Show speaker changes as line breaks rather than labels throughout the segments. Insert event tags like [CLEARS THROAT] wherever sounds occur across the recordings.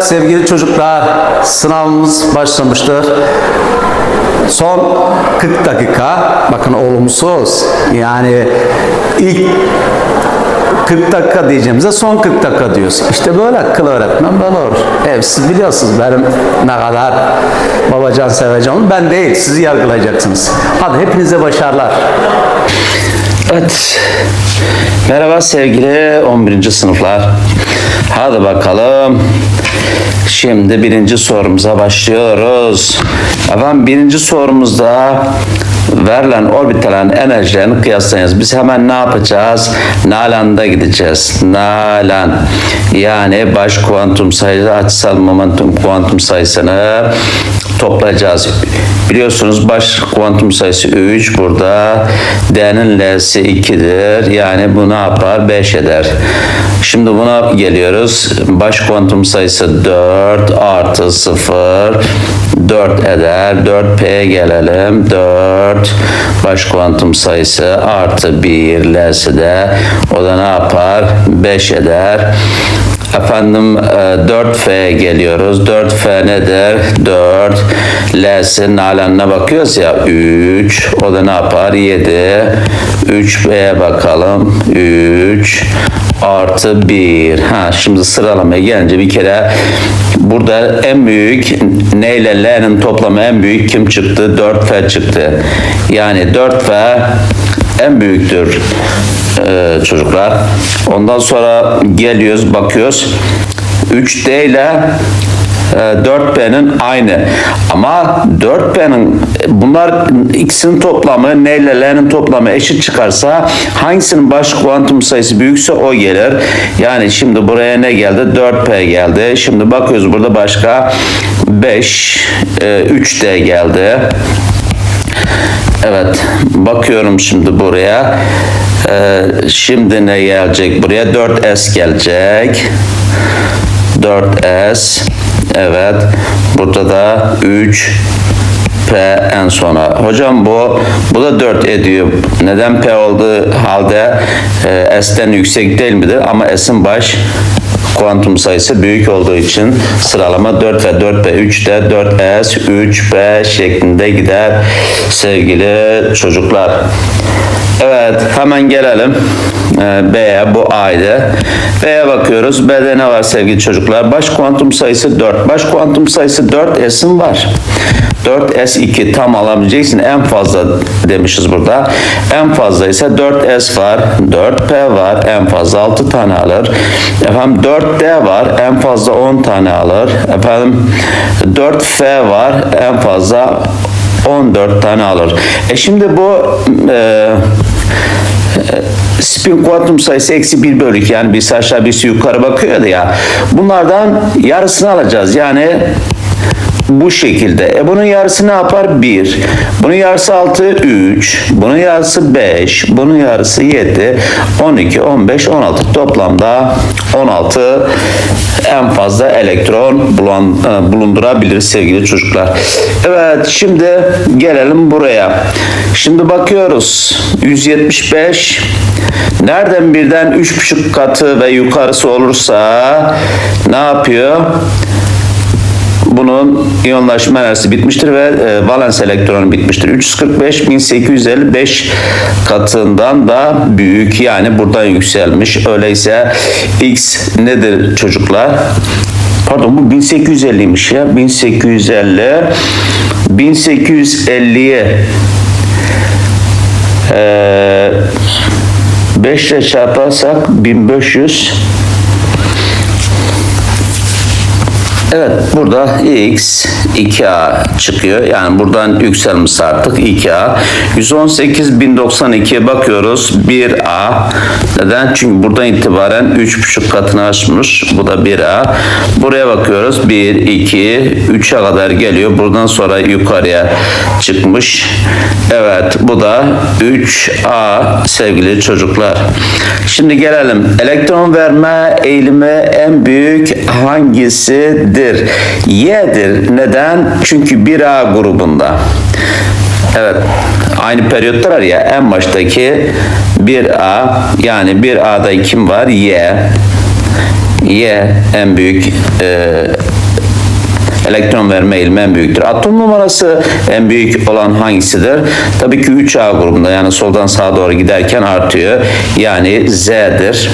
Sevgili çocuklar sınavımız başlamıştır. Son 40 dakika bakın olumsuz yani ilk 40 dakika diyeceğimize son 40 dakika diyoruz. İşte böyle akıl öğretmen böyle olur. Evet, siz biliyorsunuz benim ne kadar babacan seveceğim. Ben değil sizi yargılayacaksınız. Hadi hepinize başarılar. Evet. Merhaba sevgili 11. sınıflar. Hadi bakalım. Şimdi birinci sorumuza başlıyoruz. Efendim birinci sorumuzda verilen orbitalin enerjilerini kıyaslayınız. Biz hemen ne yapacağız? Nalan'da gideceğiz. Nalan. Yani baş kuantum sayısı açısal momentum kuantum sayısını toplayacağız. Biliyorsunuz baş kuantum sayısı 3 burada. D'nin L'si 2'dir. Yani bu ne yapar? 5 eder. Şimdi buna geliyoruz. Baş kuantum sayısı 4 artı 0 4 eder. 4P'ye gelelim. 4 baş kuantum sayısı artı 1 L'si de o da ne yapar? 5 eder. Efendim e, 4F'ye geliyoruz. 4F nedir? 4. L'si nalanına bakıyoruz ya 3. O da ne yapar? 7. 3B'ye bakalım. 3 artı 1. Ha, şimdi sıralamaya gelince bir kere burada en büyük ne ile L'nin toplamı en büyük kim çıktı? 4F çıktı. Yani 4F en büyüktür e, çocuklar. Ondan sonra geliyoruz bakıyoruz. 3D ile e, 4B'nin aynı. Ama 4B'nin bunlar ikisinin toplamı N ile L'nin toplamı eşit çıkarsa hangisinin baş kuantum sayısı büyükse o gelir. Yani şimdi buraya ne geldi? 4P geldi. Şimdi bakıyoruz burada başka 5 e, 3D geldi. Evet, bakıyorum şimdi buraya. Ee, şimdi ne gelecek buraya? 4S gelecek. 4S. Evet. Burada da 3 P en sona. Hocam bu bu da 4 ediyor. Neden P olduğu halde e, S'ten yüksek değil midir? Ama S'in baş kuantum sayısı büyük olduğu için sıralama 4 ve 4 ve 3 de 4S, 3B şeklinde gider sevgili çocuklar. Evet hemen gelelim ee, B'ye bu A'ydı. B'ye bakıyoruz. B'de ne var sevgili çocuklar? Baş kuantum sayısı 4. Baş kuantum sayısı 4 S'in var. 4S2 tam alabileceksin en fazla demişiz burada. En fazla ise 4S var, 4P var, en fazla 6 tane alır. Efendim 4D var, en fazla 10 tane alır. Efendim 4F var, en fazla 14 tane alır. E şimdi bu e, spin kuantum sayısı eksi 1 bölü 2 yani birisi aşağı birisi yukarı bakıyordu ya. Bunlardan yarısını alacağız. Yani bu şekilde. E bunun yarısı ne yapar? 1. Bunun yarısı 6, 3. Bunun yarısı 5. Bunun yarısı 7. 12, 15, 16. Toplamda 16 en fazla elektron bulan, e, bulundurabilir sevgili çocuklar. Evet şimdi gelelim buraya. Şimdi bakıyoruz. 175 nereden birden 3,5 katı ve yukarısı olursa ne yapıyor? Bunun iyonlaşma enerjisi bitmiştir ve e, valens elektronu bitmiştir. 345 1855 katından da büyük yani buradan yükselmiş. Öyleyse x nedir çocuklar? Pardon bu 1850'ymiş ya. 1850 1850'ye e, 5 ile çarparsak 1500 Evet burada x 2a çıkıyor. Yani buradan yükselmiş artık 2a. 118.092'ye bakıyoruz. 1a. Neden? Çünkü buradan itibaren 3.5 katını aşmış. Bu da 1a. Buraya bakıyoruz. 1, 2, 3'e kadar geliyor. Buradan sonra yukarıya çıkmış. Evet bu da 3a sevgili çocuklar. Şimdi gelelim. Elektron verme eğilimi en büyük hangisidir? Y'dir. Neden? Çünkü 1A grubunda. Evet. Aynı periyotlar ya en baştaki 1A yani 1A'da kim var? Y. Y en büyük e, elektron verme eğilimi en büyüktür. Atom numarası en büyük olan hangisidir? Tabii ki 3A grubunda yani soldan sağa doğru giderken artıyor. Yani Z'dir.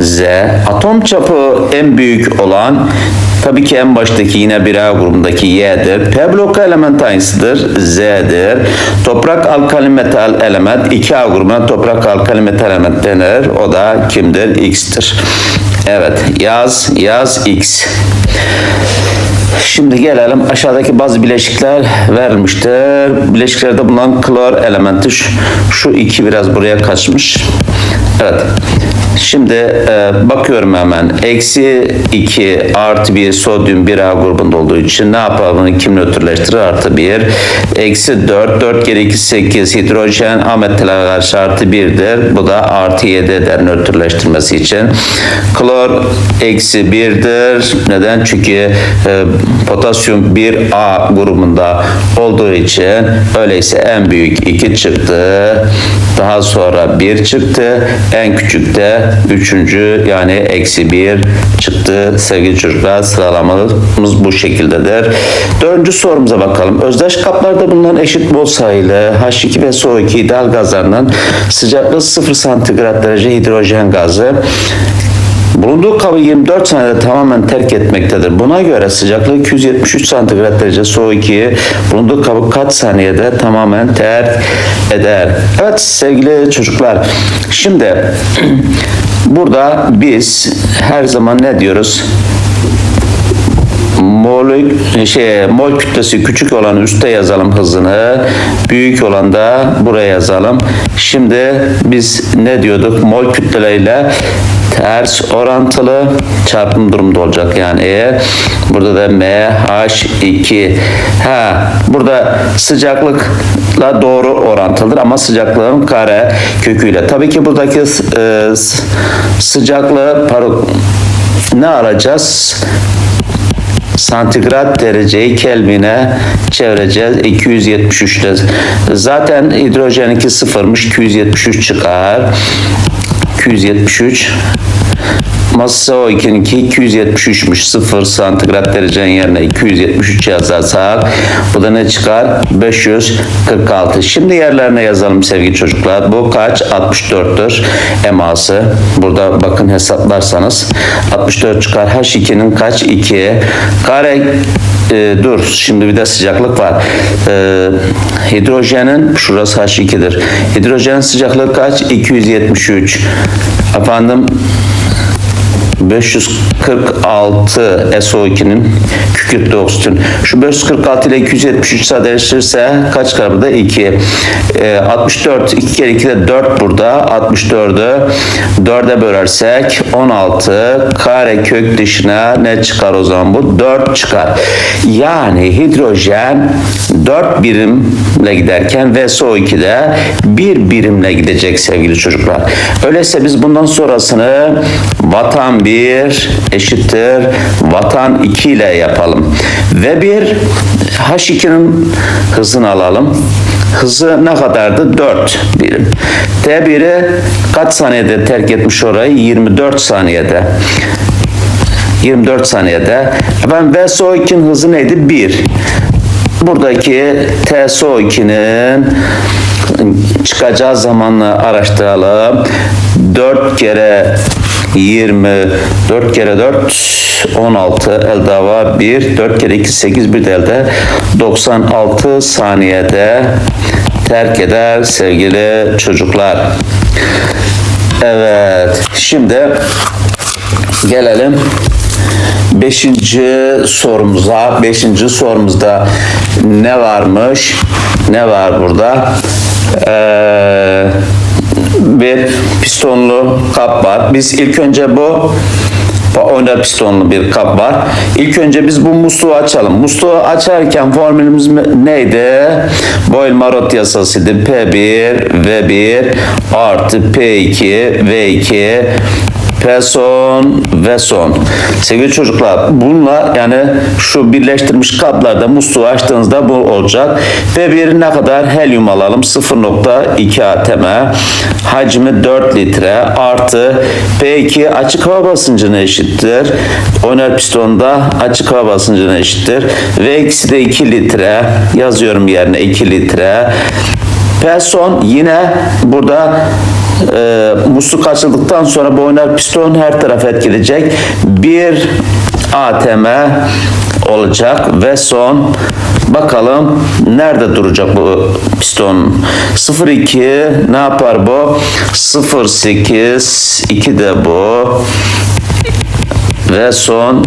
Z. Atom çapı en büyük olan tabii ki en baştaki yine 1A grubundaki Y'dir. P bloku element hangisidir? Z'dir. Toprak alkali metal element 2A grubuna toprak alkali metal element denir. O da kimdir? X'tir. Evet. Yaz. Yaz X. Şimdi gelelim aşağıdaki bazı bileşikler verilmiştir. Bileşiklerde bulunan klor elementi şu, şu iki biraz buraya kaçmış. Evet. Şimdi e, bakıyorum hemen. Eksi 2 artı 1 sodyum 1A grubunda olduğu için ne yapalım? Kim nötrleştirir? Artı 1. Eksi 4. 4 kere 2 8. Hidrojen A metale karşı artı 1'dir. Bu da artı 7 eder nötrleştirmesi için. Klor eksi 1'dir. Neden? Çünkü e, potasyum 1A grubunda olduğu için öyleyse en büyük 2 çıktı. Daha sonra 1 çıktı. En küçük de 3. yani eksi 1 çıktı. Sevgili çocuklar sıralamamız bu şekildedir. Dördüncü sorumuza bakalım. Özdeş kaplarda bulunan eşit bol sayılı H2 ve SO2 ideal gazlarının sıcaklığı 0 santigrat derece hidrojen gazı Bulunduğu kabı 24 saniyede tamamen terk etmektedir. Buna göre sıcaklığı 273 santigrat derece soğuk 2 bulunduğu kabı kaç saniyede tamamen terk eder? Evet sevgili çocuklar şimdi [CLEARS THROAT] burada biz her zaman ne diyoruz? Mol şey mol kütlesi küçük olan üstte yazalım hızını. Büyük olan da buraya yazalım. Şimdi biz ne diyorduk? Mol kütleleriyle ters orantılı çarpım durumda olacak yani eğer burada da MH2 ha burada sıcaklıkla doğru orantılıdır ama sıcaklığın kare köküyle tabii ki buradaki e, sıcaklığı pardon, ne alacağız santigrat dereceyi Kelvin'e çevireceğiz. 273'te. Zaten hidrojeninki sıfırmış. 273 çıkar. 273 Masa o 2'ninki 273'müş. 0 santigrat derecenin yerine 273 yazarsak bu da ne çıkar? 546. Şimdi yerlerine yazalım sevgili çocuklar. Bu kaç? 64'tür eması. Burada bakın hesaplarsanız 64 çıkar. H2'nin kaç? 2. Kare e, dur şimdi bir de sıcaklık var. E, hidrojenin şurası H2'dir. Hidrojenin sıcaklığı kaç? 273. Efendim 546 SO2'nin kükürtlü oksijen. Şu 546 ile 273 sadeleştirirse kaç kalır burada? 2. E, 64 2 kere 2 de 4 burada. 64'ü 4'e bölersek 16 kare kök dışına ne çıkar o zaman bu? 4 çıkar. Yani hidrojen 4 birimle giderken ve SO2'de 1 birimle gidecek sevgili çocuklar. Öyleyse biz bundan sonrasını vatan 1 eşittir vatan 2 ile yapalım. Ve bir H2'nin hızını alalım. Hızı ne kadardı? 4 birim. T1'i kaç saniyede terk etmiş orayı? 24 saniyede. 24 saniyede. Ben VSO2'nin hızı neydi? 1. Buradaki TSO2'nin çıkacağı zamanı araştıralım. 4 kere 20 4 kere 4 16 elde var 1 4 kere 2 8 bir de elde 96 saniyede terk eder sevgili çocuklar. Evet şimdi gelelim Beşinci sorumuza, beşinci sorumuzda ne varmış? Ne var burada? Ee, bir pistonlu kap var. Biz ilk önce bu oyna pistonlu bir kap var. İlk önce biz bu musluğu açalım. Musluğu açarken formülümüz neydi? Boyle-Marot yasasıydı. P1 V1 artı P2 V2 P son ve son. Sevgili çocuklar bunlar yani şu birleştirmiş kaplarda musluğu açtığınızda bu olacak. P1 ne kadar? Helyum alalım 0.2 atm. Hacmi 4 litre artı P2 açık hava basıncına eşittir. Oner pistonda açık hava basıncına eşittir. Ve eksi de 2 litre yazıyorum yerine 2 litre. Person yine burada e, musluk açıldıktan sonra boynar piston her tarafa etkileyecek. Bir ATM olacak ve son. Bakalım nerede duracak bu piston? 02 ne yapar bu? 08 2 de bu. Ve son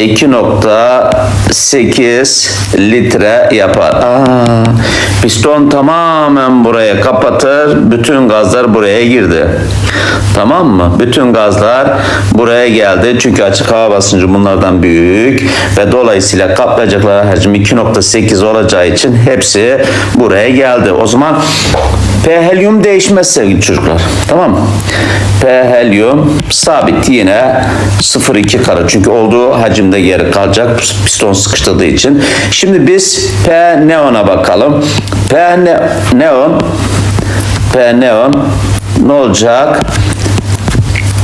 2.8 litre yapar. Aa, piston tamamen buraya kapatır. Bütün gazlar buraya girdi. Tamam mı? Bütün gazlar buraya geldi. Çünkü açık hava basıncı bunlardan büyük ve dolayısıyla kaplayacaklar hacmi 2.8 olacağı için hepsi buraya geldi. O zaman P helyum değişmez sevgili çocuklar. Tamam mı? P helyum sabit yine 0.2 kare. Çünkü olduğu hacimde geri kalacak piston sıkıştırdığı için. Şimdi biz P neon'a bakalım. P ne, neon P neon ne olacak?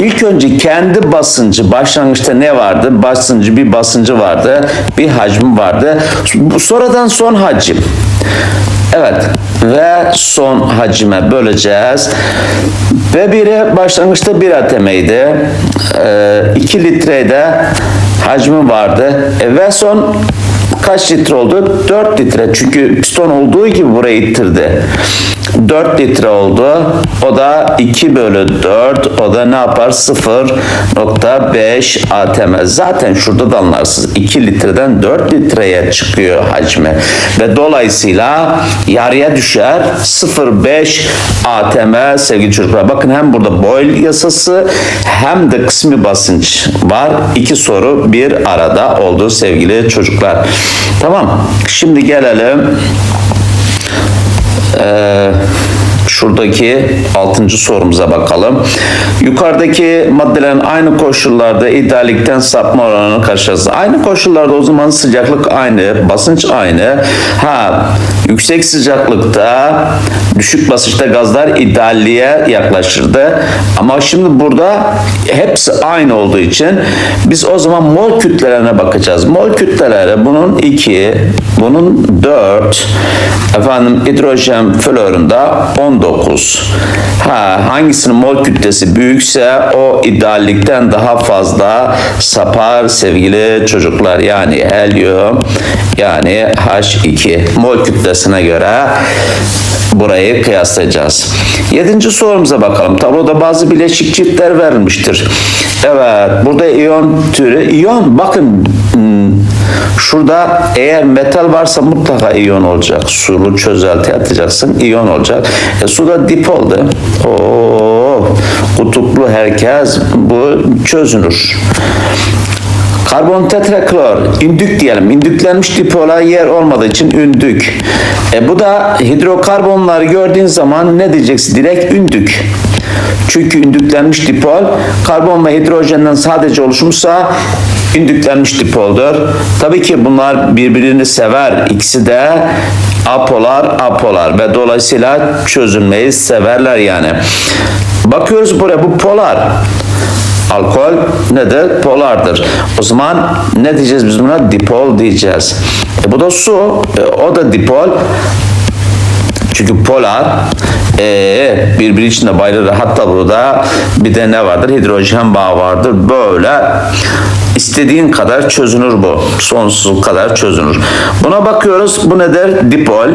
İlk önce kendi basıncı başlangıçta ne vardı? Basıncı bir basıncı vardı, bir hacmi vardı. Sonradan son hacim. Evet ve son hacime böleceğiz. Ve biri başlangıçta 1 ATM'ydi. 2 litrede hacmi vardı. E, ve son kaç litre oldu? 4 litre. Çünkü piston olduğu gibi burayı ittirdi. 4 litre oldu. O da 2 bölü 4. O da ne yapar? 0.5 ATM. Zaten şurada da anlarsınız. 2 litreden 4 litreye çıkıyor hacmi. Ve dolayısıyla yarıya düşer. 0.5 ATM sevgili çocuklar. Bakın hem burada Boyle yasası hem de kısmi basınç var. İki soru bir arada oldu sevgili çocuklar. Tamam. Şimdi gelelim ee, şuradaki 6. sorumuza bakalım. Yukarıdaki maddelerin aynı koşullarda ideallikten sapma oranını karşılaştırırız. Aynı koşullarda o zaman sıcaklık aynı, basınç aynı. Ha, yüksek sıcaklıkta, düşük basınçta gazlar idealliğe yaklaşırdı. Ama şimdi burada hepsi aynı olduğu için biz o zaman mol kütlelerine bakacağız. Mol kütleleri bunun 2, bunun 4, efendim hidrojen florunda 19. Ha, hangisinin mol kütlesi büyükse o ideallikten daha fazla sapar sevgili çocuklar. Yani helyum yani H2 mol kütlesine göre burayı kıyaslayacağız. Yedinci sorumuza bakalım. Tabloda bazı bileşik çiftler verilmiştir. Evet burada iyon türü. iyon bakın hmm, şurada eğer metal varsa mutlaka iyon olacak. Sulu çözelti atacaksın. iyon olacak. E, suda dipoldu. Oo, kutuplu herkes bu çözünür. Karbon tetraklor, ündük diyelim. Ündüklenmiş dipola yer olmadığı için ündük. E bu da hidrokarbonları gördüğün zaman ne diyeceksin? Direkt ündük. Çünkü ündüklenmiş dipol karbon ve hidrojenden sadece oluşmuşsa ündüklenmiş dipoldur. Tabii ki bunlar birbirini sever. İkisi de apolar apolar ve dolayısıyla çözülmeyi severler yani. Bakıyoruz buraya bu polar. Alkol nedir? Polardır. O zaman ne diyeceğiz biz buna? Dipol diyeceğiz. E bu da su. E, o da dipol. Çünkü polar e, birbiri içinde bayılır. Hatta burada bir de ne vardır? Hidrojen bağı vardır. Böyle istediğin kadar çözünür bu. Sonsuz kadar çözünür. Buna bakıyoruz. Bu nedir? Dipol.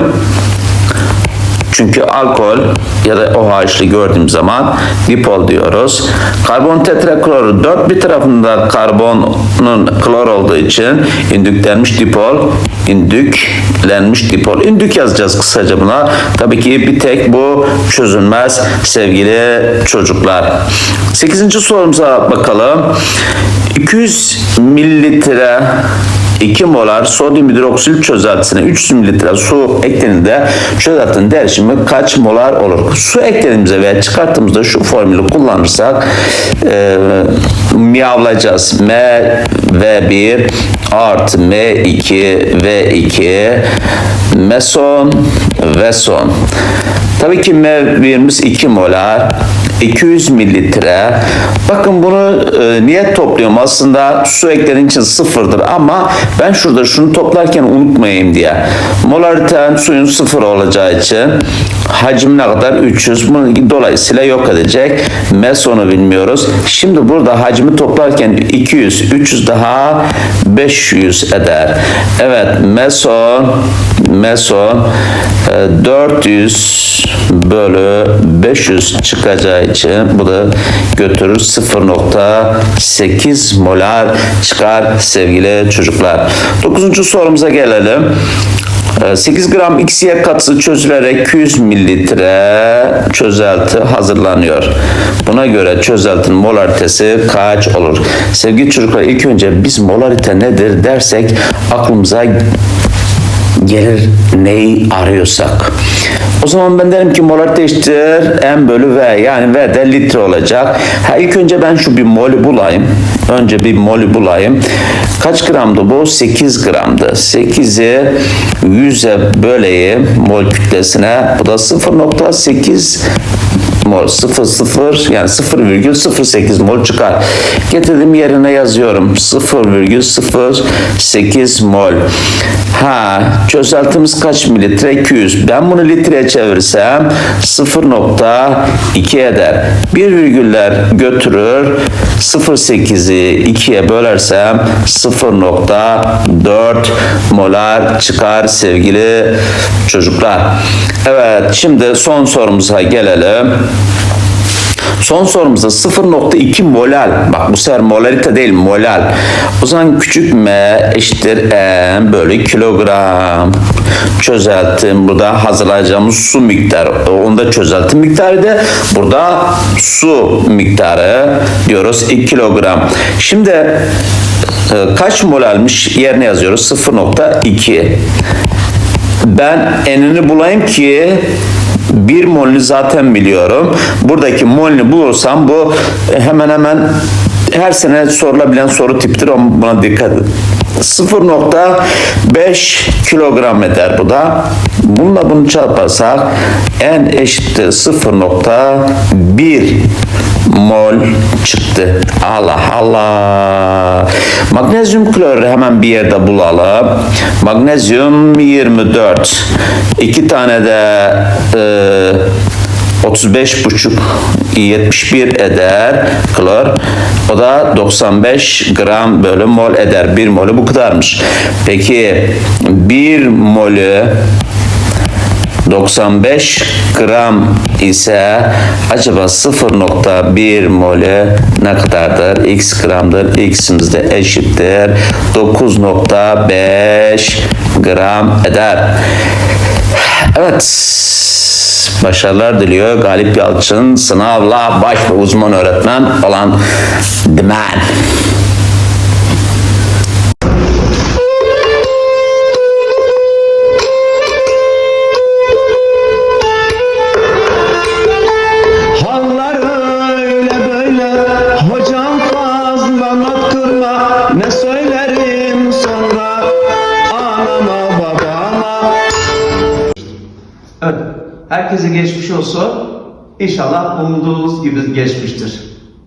Çünkü alkol ya da OH'lı gördüğüm zaman dipol diyoruz. Karbon tetrakloru dört bir tarafında karbonun klor olduğu için indüklenmiş dipol, indüklenmiş dipol. İndük yazacağız kısaca buna. Tabii ki bir tek bu çözülmez sevgili çocuklar. Sekizinci sorumuza bakalım. 200 mililitre 2 molar sodyum hidroksil çözeltisine 300 mililitre su ekleninde çözeltinin derişimi kaç molar olur? Su eklediğimizde veya çıkarttığımızda şu formülü kullanırsak e, miyavlayacağız. M V1 artı M2 V2 meson ve son. Tabii ki M1'imiz 2 molar 200 mililitre. Bakın bunu e, niye topluyorum? Aslında su eklerin için sıfırdır ama ben şurada şunu toplarken unutmayayım diye. Molariten suyun sıfır olacağı için hacim ne kadar? 300. Bunu dolayısıyla yok edecek. Mesonu bilmiyoruz. Şimdi burada hacmi toplarken 200, 300 daha 500 eder. Evet, meson meson e, 400 bölü 500 çıkacağı için bu da götürür 0.8 molar çıkar sevgili çocuklar. Dokuzuncu sorumuza gelelim. E, 8 gram XY katısı çözülerek 200 mililitre çözelti hazırlanıyor. Buna göre çözeltinin molaritesi kaç olur? Sevgili çocuklar ilk önce biz molarite nedir dersek aklımıza gelir neyi arıyorsak. O zaman ben derim ki molarite eşittir M bölü V yani V de litre olacak. Ha ilk önce ben şu bir molü bulayım. Önce bir molü bulayım. Kaç gramdı bu? 8 gramdı. 8'i 100'e böleyim mol kütlesine. Bu da 0.8 mol 0 0 yani 0,08 mol çıkar. Getirdim yerine yazıyorum. 0,08 mol. Ha çözeltimiz kaç mililitre? 200. Ben bunu litreye çevirsem 0.2 eder. Bir virgüller götürür. 0.8'i 2'ye bölersem 0.4 molar çıkar sevgili çocuklar. Evet şimdi son sorumuza gelelim. Son sorumuzda 0.2 molal. Bak bu sefer molarite değil molal. O zaman küçük m eşittir m bölü kilogram. Çözeltim. Burada hazırlayacağımız su miktarı. Onda çözeltim miktarı da burada su miktarı diyoruz 2 kilogram. Şimdi e, kaç molalmiş yerine yazıyoruz 0.2 ben enini bulayım ki bir molünü zaten biliyorum. Buradaki molünü bulursam bu hemen hemen her sene sorulabilen soru. Ama Buna dikkat edin. 0.5 kilogram eder bu da. Bununla bunu çarparsak n eşittir 0.1 mol çıktı. Allah Allah. Magnezyum klorürü hemen bir yerde bulalım. Magnezyum 24. İki tane de e, 35 buçuk 71 eder klor. O da 95 gram bölü mol eder. Bir molü bu kadarmış. Peki bir molü 95 gram ise acaba 0.1 molü ne kadardır? X gramdır. X'imiz de eşittir. 9.5 gram eder. Evet. Başarılar diliyor. Galip Yalçın sınavla baş ve uzman öğretmen olan The Man.
Herkese geçmiş olsun. İnşallah umduğunuz gibi geçmiştir.